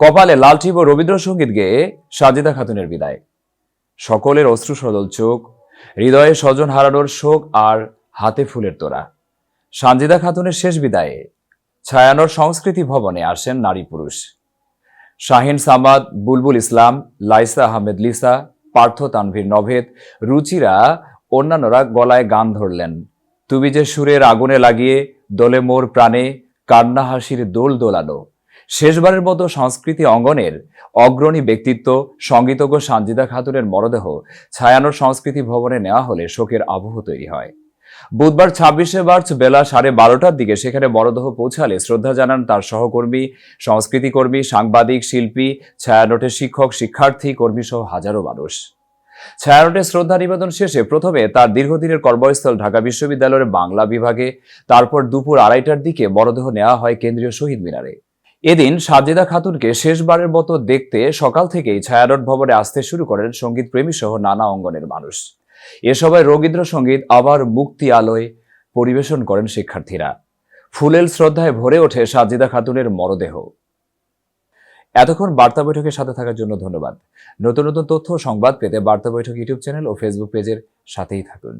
কপালে লালটিপ ও রবীন্দ্রসঙ্গীত গেয়ে সাজিদা খাতুনের বিদায়। সকলের অশ্রু সদল চোখ, হৃদয়ে স্বজন হারানোর শোক আর হাতে ফুলের তোরা সানজিদা খাতুনের শেষ বিদায়ে ছায়ানোর সংস্কৃতি ভবনে আসেন নারী পুরুষ। শাহিন সামাদ, বুলবুল ইসলাম, লাইসা আহমেদ লিসা, পার্থ তানভীর নভেদ, রুচিরা অন্যান্যরা গলায় গান ধরলেন। তুমি যে সুরের আগুনে লাগিয়ে দোলে মোর প্রাণে, কান্না হাসির দোল দোলানো শেষবারের মতো সংস্কৃতি অঙ্গনের অগ্রণী ব্যক্তিত্ব সঙ্গীতজ্ঞ সানজিদা খাতুনের মরদেহ ছায়ানোর সংস্কৃতি ভবনে নেওয়া হলে শোকের আবহ তৈরি হয়। বুধবার ছাব্বিশে মার্চ বেলা সাড়ে বারোটার দিকে সেখানে মরদেহ পৌঁছালে শ্রদ্ধা জানান তার সহকর্মী সংস্কৃতিকর্মী সাংবাদিক, শিল্পী, ছায়ানোটের শিক্ষক, শিক্ষার্থী, কর্মী সহ হাজারো মানুষ। ছায়ানোটে শ্রদ্ধা নিবেদন শেষে প্রথমে তার দীর্ঘদিনের কর্মস্থল ঢাকা বিশ্ববিদ্যালয়ের বাংলা বিভাগে, তারপর দুপুর আড়াইটার দিকে মরদেহ নেওয়া হয় কেন্দ্রীয় শহীদ মিনারে। এদিন সাজেদা খাতুনকে শেষবারের মতো দেখতে সকাল থেকেই ছায়ানট ভবনে আসতে শুরু করেন সংগীত প্রেমী সহ নানা অঙ্গনের মানুষ। এ সবাই রবীন্দ্রসঙ্গীত আবার মুক্তি আলোয় পরিবেশন করেন শিক্ষার্থীরা। ফুলেল শ্রদ্ধায় ভরে ওঠে সাজিদা খাতুনের মরদেহ। এতক্ষণ বার্তা বৈঠকের সাথে থাকার জন্য ধন্যবাদ। নতুন নতুন তথ্য সংবাদ পেতে বার্তা বৈঠক ইউটিউব চ্যানেল ও ফেসবুক পেজের সাথেই থাকুন।